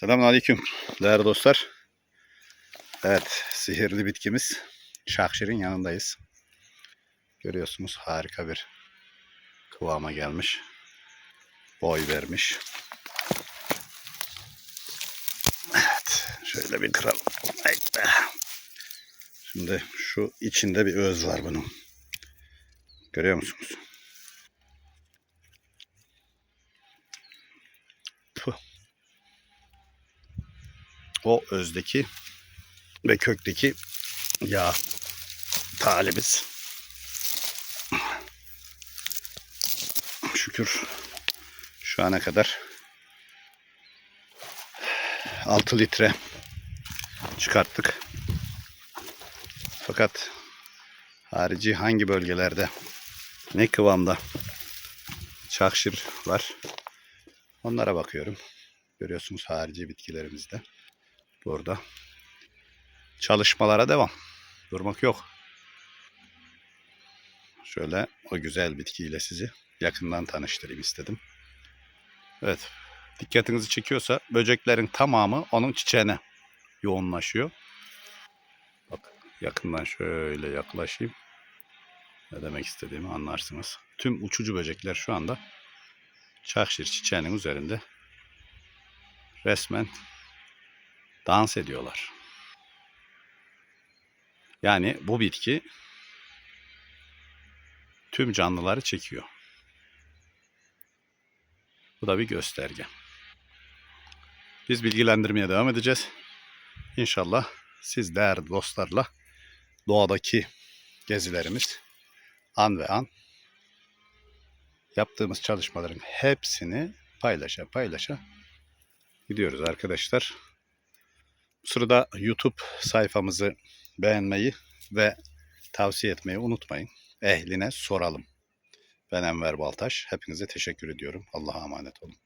Selamünaleyküm değerli dostlar. Evet, sihirli bitkimiz Şakşir'in yanındayız. Görüyorsunuz harika bir kıvama gelmiş. Boy vermiş. Evet, şöyle bir kıralım. Şimdi şu içinde bir öz var bunun. Görüyor musunuz? Puh. O özdeki ve kökteki yağ talimiz. Şükür şu ana kadar 6 litre çıkarttık. Fakat harici hangi bölgelerde ne kıvamda çakşır var onlara bakıyorum. Görüyorsunuz harici bitkilerimizde. Burada çalışmalara devam. Durmak yok. Şöyle o güzel bitkiyle sizi yakından tanıştırayım istedim. Evet. Dikkatinizi çekiyorsa böceklerin tamamı onun çiçeğine yoğunlaşıyor. Bak yakından şöyle yaklaşayım. Ne demek istediğimi anlarsınız. Tüm uçucu böcekler şu anda çakşir çiçeğinin üzerinde resmen dans ediyorlar. Yani bu bitki tüm canlıları çekiyor. Bu da bir gösterge. Biz bilgilendirmeye devam edeceğiz. İnşallah siz değerli dostlarla doğadaki gezilerimiz an ve an yaptığımız çalışmaların hepsini paylaşa paylaşa gidiyoruz arkadaşlar. Sırada YouTube sayfamızı beğenmeyi ve tavsiye etmeyi unutmayın. Ehline soralım. Ben Enver Baltaş. Hepinize teşekkür ediyorum. Allah'a emanet olun.